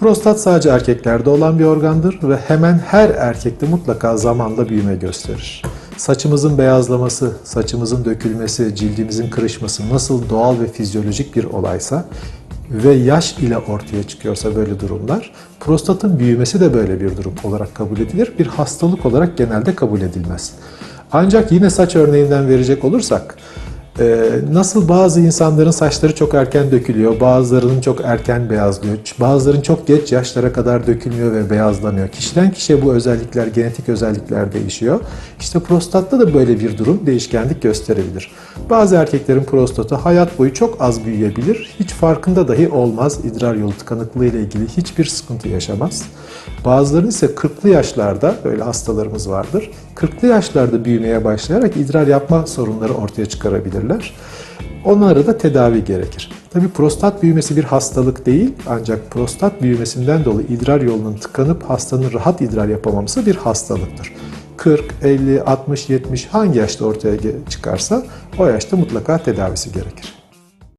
Prostat sadece erkeklerde olan bir organdır ve hemen her erkekte mutlaka zamanla büyüme gösterir. Saçımızın beyazlaması, saçımızın dökülmesi, cildimizin kırışması nasıl doğal ve fizyolojik bir olaysa ve yaş ile ortaya çıkıyorsa böyle durumlar, prostatın büyümesi de böyle bir durum olarak kabul edilir. Bir hastalık olarak genelde kabul edilmez. Ancak yine saç örneğinden verecek olursak, nasıl bazı insanların saçları çok erken dökülüyor, bazılarının çok erken beyazlıyor, bazılarının çok geç yaşlara kadar dökülmüyor ve beyazlamıyor. Kişiden kişiye bu özellikler, genetik özellikler değişiyor. İşte prostatta da böyle bir durum değişkenlik gösterebilir. Bazı erkeklerin prostatı hayat boyu çok az büyüyebilir, hiç farkında dahi olmaz, idrar yolu tıkanıklığı ile ilgili hiçbir sıkıntı yaşamaz. Bazılarının ise 40'lı yaşlarda, böyle hastalarımız vardır, 40'lı yaşlarda büyümeye başlayarak idrar yapma sorunları ortaya çıkarabilirler. Onlara da tedavi gerekir. Tabi prostat büyümesi bir hastalık değil ancak prostat büyümesinden dolayı idrar yolunun tıkanıp hastanın rahat idrar yapamaması bir hastalıktır. 40, 50, 60, 70 hangi yaşta ortaya çıkarsa o yaşta mutlaka tedavisi gerekir.